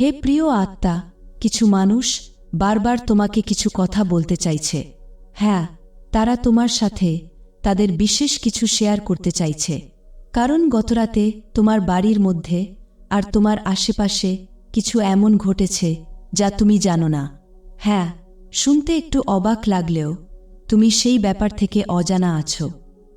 হে প্রিয় আত্মা, কিছু মানুষ বারবার তোমাকে কিছু কথা বলতে চাইছে। হ্যাঁ তারা তোমার সাথে তাদের বিশেষ কিছু শেয়ার করতে চাইছে। কারণ গতরাতে তোমার বাড়ির মধ্যে আর তোমার আশেপাশে কিছু এমন ঘটেছে যা তুমি জানো না। হ্যাঁ শুনতে একটু অবাক লাগলেও তুমি সেই ব্যাপার থেকে অজানা আছো।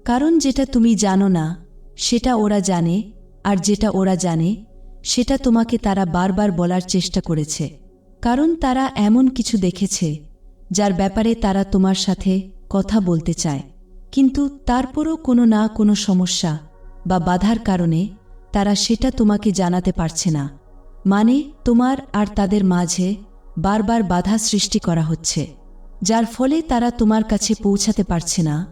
কারণ যেটা তুমি জানো না, সেটা ওরা জানে আর যেটা ওরা জানে সেটা তোমাকে তারা বারবার বলার চেষ্টা করেছে। কারণ তারা এমন কিছু দেখেছে, যার ব্যাপারে তারা তোমার সাথে কথা বলতে চায়। কিন্তু তারপরও কোনো না কোনো সমস্যা বা বাধার কারণে তারা সেটা তোমাকে জানাতে পারছে না। মানে তোমার আর তাদের মাঝে বারবার বাধা সৃষ্টি করা হচ্ছে, যার ফলে তারা তোমার কাছে পৌঁছাতে পারছে না,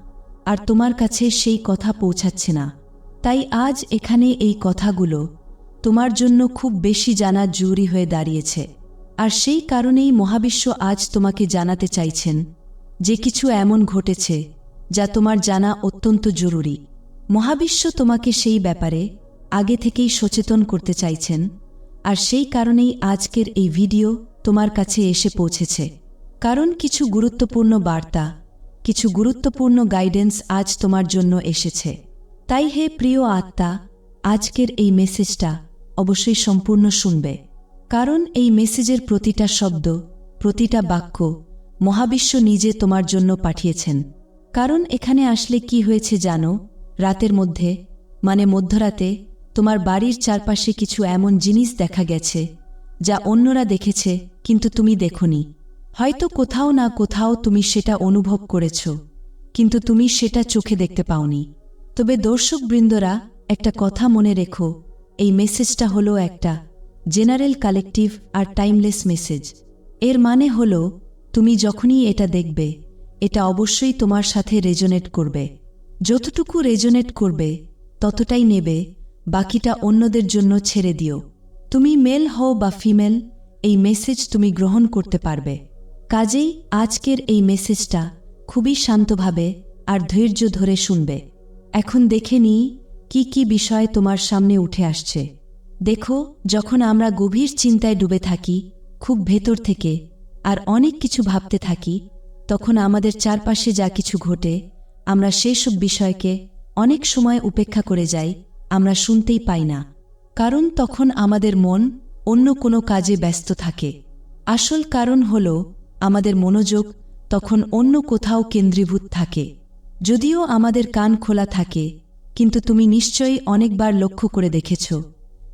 আর তোমার কাছে সেই কথা পৌঁছাচ্ছে না। তাই আজ এখানে এই কথাগুলো তোমার জন্য খুব বেশি জানা জরুরি হয়ে দাঁড়িয়েছে। আর সেই কারণেই মহাবিশ্ব আজ তোমাকে জানাতে চাইছেন যে কিছু এমন ঘটেছে যা তোমার জানা অত্যন্ত জরুরি। মহাবিশ্ব তোমাকে সেই ব্যাপারে আগে থেকেই সচেতন করতে চাইছেন, আর সেই কারণেই আজকের এই ভিডিও তোমার কাছে এসে পৌঁছেছে। কারণ কিছু গুরুত্বপূর্ণ বার্তা, কিছু গুরুত্বপূর্ণ গাইডেন্স আজ তোমার জন্য এসেছে। তাই হে প্রিয় আত্মা, আজকের এই মেসেজটা অবশ্যই সম্পূর্ণ শুনবে। কারণ এই মেসেজের প্রতিটা শব্দ, প্রতিটা বাক্য মহাবিশ্ব নিজে তোমার জন্য পাঠিয়েছেন। কারণ এখানে আসলে কি হয়েছে জানো? রাতের মধ্যে মানে মধ্যরাতে, তোমার বাড়ির চারপাশে কিছু এমন জিনিস দেখা গেছে, যা অন্যরা দেখেছে, কিন্তু তুমি দেখনি। হয়তো কোথাও না কোথাও তুমি সেটা অনুভব করেছ, কিন্তু তুমি সেটা চোখে দেখতে পাওনি। তবে দর্শকবৃন্দরা একটা কথা মনে রেখো এই মেসেজটা হলো একটা জেনারেল কালেকটিভ আর টাইমলেস মেসেজ এর মানে হল, তুমি যখনই এটা দেখবে, এটা অবশ্যই তোমার সাথে রেজোনেট করবে। যতটুকু রেজোনেট করবে, ততটাই নেবে, বাকিটা অন্যদের জন্য ছেড়ে দিও। তুমি মেল হও বা ফিমেল এই মেসেজ তুমি গ্রহণ করতে পারবে। কাজেই আজকের এই মেসেজটা খুবই শান্তভাবে আর ধৈর্য ধরে শুনবে। এখন দেখে নিই কি কি বিষয় তোমার সামনে উঠে আসছে? দেখো, যখন আমরা গভীর চিন্তায় ডুবে থাকি, খুব ভেতর থেকে, আর অনেক কিছু ভাবতে থাকি, তখন আমাদের চারপাশে যা কিছু ঘটে, আমরা সেসব বিষয়কে অনেক সময় উপেক্ষা করে যাই, আমরা শুনতেই পাই না। কারণ তখন আমাদের মন অন্য কোনো কাজে ব্যস্ত থাকে। আসল কারণ হল, আমাদের মনোযোগ তখন অন্য কোথাও কেন্দ্রীভূত থাকে। যদিও আমাদের কান খোলা থাকে কিন্তু তুমি নিশ্চয়ই অনেকবার লক্ষ্য করে দেখেছ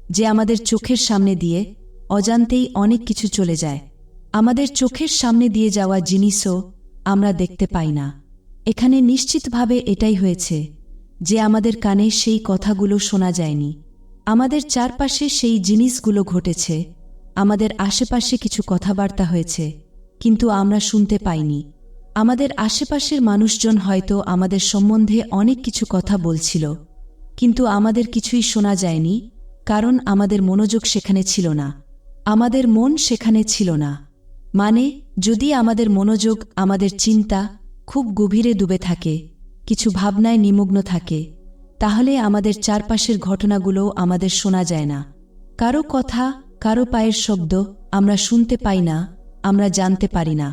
যে আমাদের চোখের সামনে দিয়ে অজান্তেই অনেক কিছু চলে যায়। আমাদের চোখের সামনে দিয়ে যাওয়া জিনিসও আমরা দেখতে পাই না। এখানে নিশ্চিতভাবে এটাই হয়েছে যে আমাদের কানে সেই কথাগুলো শোনা যায়নি। আমাদের চারপাশে সেই জিনিসগুলো ঘটেছে। আমাদের আশেপাশে কিছু কথাবার্তা হয়েছে, কিন্তু আমরা শুনতে পাইনি। আমাদের আশেপাশের মানুষজন হয়তো আমাদের সম্বন্ধে অনেক কিছু কথা বলছিল, কিন্তু আমাদের কিছুই শোনা যায়নি, কারণ আমাদের মনোযোগ সেখানে ছিল না। আমাদের মন সেখানে ছিল না। মানে যদি আমাদের মনোযোগ, আমাদের চিন্তা খুব গভীরে ডুবে থাকে, কিছু ভাবনায় নিমগ্ন থাকে, তাহলে আমাদের চারপাশের ঘটনাগুলোও আমাদের শোনা যায় না। কারও কথা, কারও পায়ের শব্দ আমরা শুনতে পাই না, আমরা জানতে পারি না।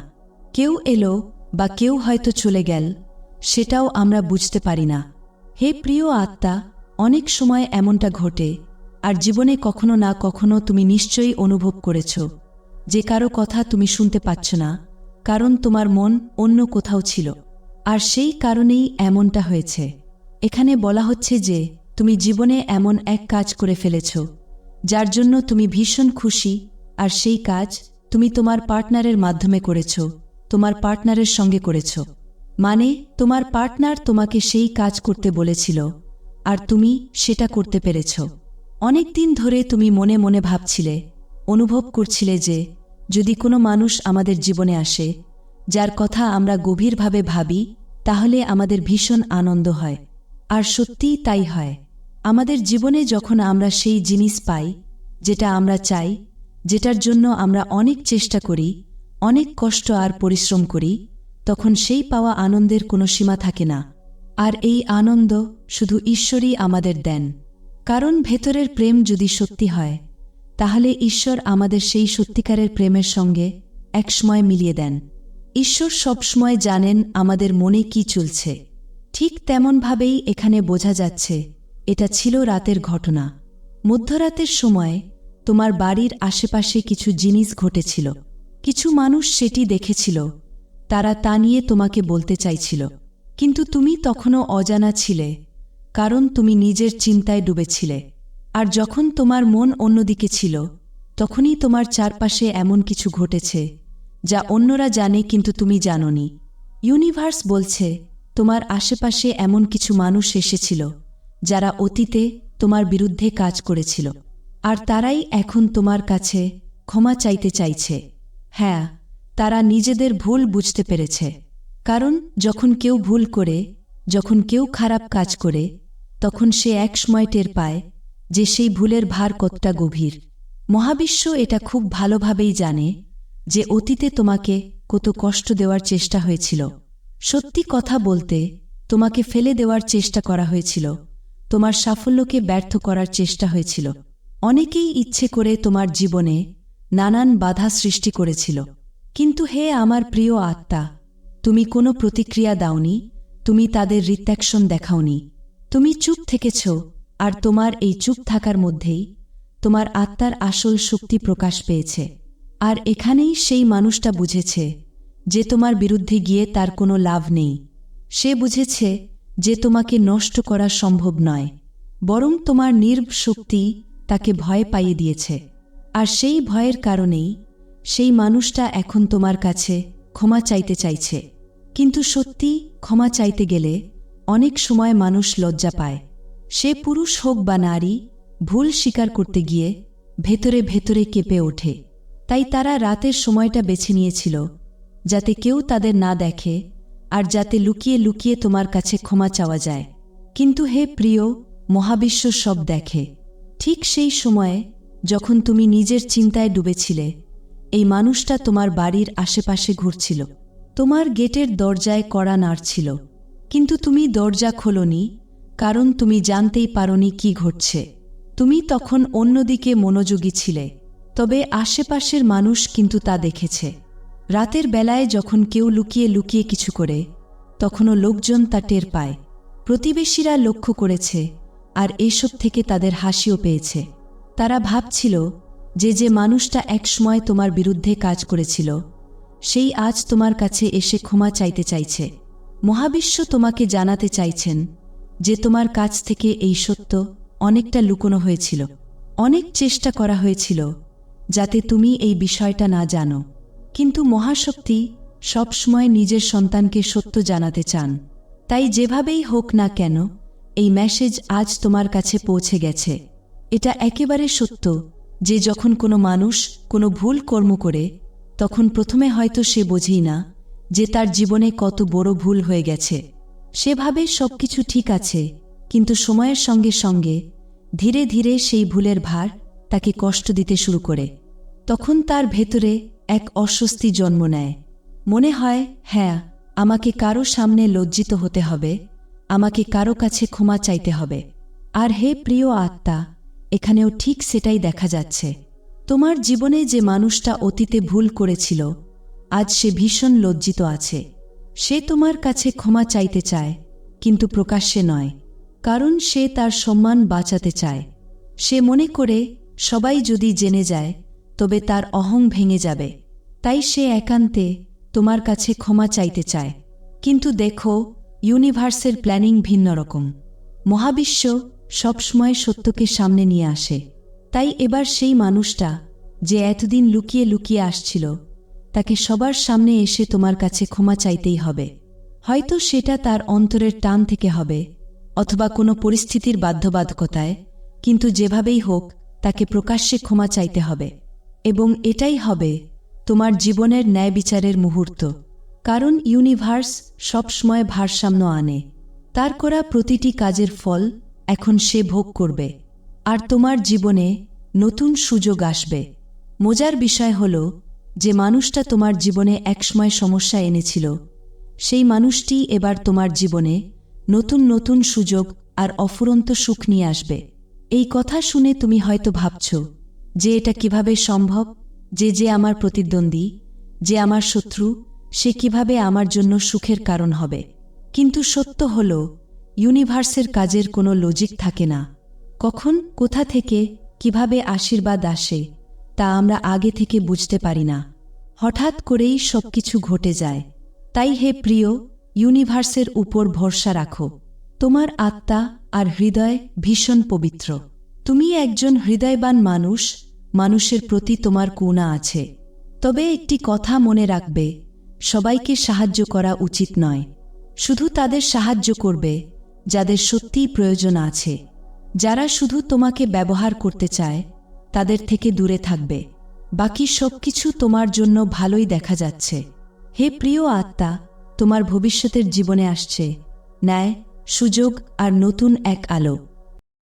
কেউ এলো বা কেউ হয়তো চলে গেল, সেটাও আমরা বুঝতে পারি না। হে প্রিয় আত্মা, অনেক সময় এমনটা ঘটে, আর জীবনে কখনো না কখনো তুমি নিশ্চয়ই অনুভব করেছ। যে কারও কথা তুমি শুনতে পাচ্ছ না, কারণ তোমার মন অন্য কোথাও ছিল। আর সেই কারণেই এমনটা হয়েছে। এখানে বলা হচ্ছে যে, তুমি জীবনে এমন এক কাজ করে ফেলেছ, যার জন্য তুমি ভীষণ খুশি, আর সেই কাজ তুমি তোমার পার্টনারের মাধ্যমে করেছ। তোমার পার্টনারের সঙ্গে করেছ। মানে তোমার পার্টনার তোমাকে সেই কাজ করতে বলেছিল, আর তুমি সেটা করতে পেরেছ। অনেক দিন ধরে তুমি মনে মনে ভাবছিলে, অনুভব করছিলে যে, যদি কোনো মানুষ আমাদের জীবনে আসে, যার কথা আমরা গভীরভাবে ভাবি, তাহলে আমাদের ভীষণ আনন্দ হয়। আর সত্যিই তাই হয়। আমাদের জীবনে যখন আমরা সেই জিনিস পাই, যেটা আমরা চাই, যেটার জন্য আমরা অনেক চেষ্টা করি অনেক কষ্ট আর পরিশ্রম করি, তখন সেই পাওয়া আনন্দের কোনো সীমা থাকে না। আর এই আনন্দ শুধু ঈশ্বরই আমাদের দেন। কারণ ভেতরের প্রেম যদি সত্যি হয়, তাহলে ঈশ্বর আমাদের সেই সত্যিকারের প্রেমের সঙ্গে একসময় মিলিয়ে দেন। ঈশ্বর সবসময় জানেন আমাদের মনে কি চলছে। ঠিক তেমনভাবেই এখানে বোঝা যাচ্ছে, এটা ছিল রাতের ঘটনা। মধ্যরাতের সময় তোমার বাড়ির আশেপাশে কিছু জিনিস ঘটেছিল। কিছু মানুষ সেটি দেখেছিল। তারা তা নিয়ে তোমাকে বলতে চাইছিল। কিন্তু তুমি তখনও অজানা ছিলে, কারণ তুমি নিজের চিন্তায় ডুবেছিলে। আর যখন তোমার মন অন্যদিকে ছিল, তখনই তোমার চারপাশে এমন কিছু ঘটেছে, যা অন্যরা জানে কিন্তু তুমি জানোনি। ইউনিভার্স বলছে, তোমার আশেপাশে এমন কিছু মানুষ এসেছিল, যারা অতীতে তোমার বিরুদ্ধে কাজ করেছিল। আর তারাই এখন তোমার কাছে ক্ষমা চাইতে চাইছে। হ্যাঁ তারা নিজেদের ভুল বুঝতে পেরেছে। কারণ যখন কেউ ভুল করে, যখন কেউ খারাপ কাজ করে, তখন সে এক সময় টের পায় যে সেই ভুলের ভার কতটা গভীর। মহাবিশ্ব এটা খুব ভালোভাবেই জানে যে অতীতে তোমাকে কত কষ্ট দেওয়ার চেষ্টা হয়েছিল। সত্যি কথা বলতে, তোমাকে ফেলে দেওয়ার চেষ্টা করা হয়েছিল, তোমার সাফল্যকে ব্যর্থ করার চেষ্টা হয়েছিল। অনেকেই ইচ্ছে করে তোমার জীবনে নানান বাধা সৃষ্টি করেছিল। কিন্তু হে আমার প্রিয় আত্মা, তুমি কোনো প্রতিক্রিয়া দাওনি, তুমি তাদের রিত্যাকশন দেখাওনি। তুমি চুপ থেকেছ, আর তোমার এই চুপ থাকার মধ্যেই তোমার আত্মার আসল শক্তি প্রকাশ পেয়েছে। আর এখানেই সেই মানুষটা বুঝেছে যে তোমার বিরুদ্ধে গিয়ে তার কোনো লাভ নেই। সে বুঝেছে যে তোমাকে নষ্ট করা সম্ভব নয়, বরং তোমার নির্ভ শক্তি তাকে ভয় পাইয়ে দিয়েছে। আর সেই ভয়ের কারণেই সেই মানুষটা এখন তোমার কাছে ক্ষমা চাইতে চাইছে। কিন্তু সত্যি ক্ষমা চাইতে গেলে অনেক সময় মানুষ লজ্জা পায়। সে পুরুষ হোক বা নারী, ভুল স্বীকার করতে গিয়ে ভেতরে ভেতরে কেঁপে ওঠে। তাই তারা রাতের সময়টা বেছে নিয়েছিল, যাতে কেউ তাদের না দেখে আর যাতে লুকিয়ে লুকিয়ে তোমার কাছে ক্ষমা চাওয়া যায়। কিন্তু হে প্রিয়, মহাবিশ্ব সব দেখে। ঠিক সেই সময়ে যখন তুমি নিজের চিন্তায় ডুবেছিলে, এই মানুষটা তোমার বাড়ির আশেপাশে ঘুরছিল। তোমার গেটের দরজায় কড়া নাড়ছিল কিন্তু তুমি দরজা খোলনি, কারণ তুমি জানতেই পারনি কি ঘটছে। তুমি তখন অন্যদিকে মনোযোগী ছিলে, তবে আশেপাশের মানুষ কিন্তু তা দেখেছে। রাতের বেলায় যখন কেউ লুকিয়ে লুকিয়ে কিছু করে, তখনও লোকজন তা টের পায়। প্রতিবেশীরা লক্ষ্য করেছে, আর এসব থেকে তাদের হাসিও পেয়েছে। তারা ভাবছিল যে যে মানুষটা একসময় তোমার বিরুদ্ধে কাজ করেছিল, সেই আজ তোমার কাছে এসে ক্ষমা চাইতে চাইছে। মহাবিশ্ব তোমাকে জানাতে চাইছেন যে তোমার কাছ থেকে এই সত্য অনেকটা লুকোনো হয়েছিল। অনেক চেষ্টা করা হয়েছিল যাতে তুমি এই বিষয়টা না জানো। কিন্তু মহাশক্তি সবসময় নিজের সন্তানকে সত্য জানাতে চান। তাই যেভাবেই হোক না কেন, এই মেসেজ আজ তোমার কাছে পৌঁছে গেছে। এটা একেবারে সত্য যে যখন কোনো মানুষ কোনো ভুল কর্ম করে, তখন প্রথমে হয়তো সে বোঝেই না যে তার জীবনে কত বড় ভুল হয়ে গেছে। সেভাবে সব কিছু ঠিক আছে, কিন্তু সময়ের সঙ্গে সঙ্গে ধীরে ধীরে সেই ভুলের ভার তাকে কষ্ট দিতে শুরু করে। তখন তার ভেতরে এক অস্বস্তি জন্ম নেয়। মনে হয় হ্যাঁ আমাকে কারও সামনে লজ্জিত হতে হবে, আমাকে কারও কাছে ক্ষমা চাইতে হবে। আর হে প্রিয় আত্মা এখানেও ঠিক সেটাই দেখা যাচ্ছে। তোমার জীবনে যে মানুষটা অতীতে ভুল করেছিল, আজ সে ভীষণ লজ্জিত আছে। সে তোমার কাছে ক্ষমা চাইতে চায়, কিন্তু প্রকাশ্যে নয়, কারণ সে তার সম্মান বাঁচাতে চায়। সে মনে করে, সবাই যদি জেনে যায়, তবে তার অহং ভেঙে যাবে। তাই সে একান্তে তোমার কাছে ক্ষমা চাইতে চায়। কিন্তু দেখো, ইউনিভার্সের প্ল্যানিং ভিন্ন রকম। মহাবিশ্ব সবসময় সত্যকে সামনে নিয়ে আসে। তাই এবার সেই মানুষটা, যে এতদিন লুকিয়ে লুকিয়ে আসছিল, তাকে সবার সামনে এসে তোমার কাছে ক্ষমা চাইতেই হবে। হয়তো সেটা তার অন্তরের টান থেকে হবে, অথবা কোনো পরিস্থিতির বাধ্যবাধকতায়, কিন্তু যেভাবেই হোক, তাকে প্রকাশ্যে ক্ষমা চাইতে হবে। এবং এটাই হবে তোমার জীবনের ন্যায় বিচারের মুহূর্ত। কারণ ইউনিভার্স সবসময় ভারসাম্য আনে। তার করা প্রতিটি কাজের ফল এখন সে ভোগ করবে। আর তোমার জীবনে নতুন সুযোগ আসবে। মজার বিষয় হল, যে মানুষটা তোমার জীবনে একসময় সমস্যা এনেছিল, সেই মানুষটি এবার তোমার জীবনে নতুন নতুন সুযোগ আর অফুরন্ত সুখ নিয়ে আসবে। এই কথা শুনে তুমি হয়তো ভাবছ, যে এটা কীভাবে সম্ভব? যে যে আমার প্রতিদ্বন্দ্বী, যে আমার শত্রু, সে কীভাবে আমার জন্য সুখের কারণ হবে? কিন্তু সত্য হল ইউনিভার্সের কাজের কোনো লজিক থাকে না। কখন, কোথা থেকে, কীভাবে আশীর্বাদ আসে, তা আমরা আগে থেকে বুঝতে পারি না। হঠাৎ করেই সবকিছু ঘটে যায়। তাই হে প্রিয়, ইউনিভার্সের উপর ভরসা রাখো। তোমার আত্মা আর হৃদয় ভীষণ পবিত্র। তুমি একজন হৃদয়বান মানুষ, মানুষের প্রতি তোমার কুণা আছে। তবে একটি কথা মনে রাখবে, সবাইকে সাহায্য করা উচিত নয়। শুধু তাদের সাহায্য করবে যাদের সত্যিই প্রয়োজন আছে। যারা শুধু তোমাকে ব্যবহার করতে চায়, তাদের থেকে দূরে থাকবে। বাকি সব কিছু তোমার জন্য ভালোই দেখা যাচ্ছে। হে প্রিয় আত্মা, তোমার ভবিষ্যতের জীবনে আসছে। ন্যায়, সুযোগ আর নতুন এক আলো।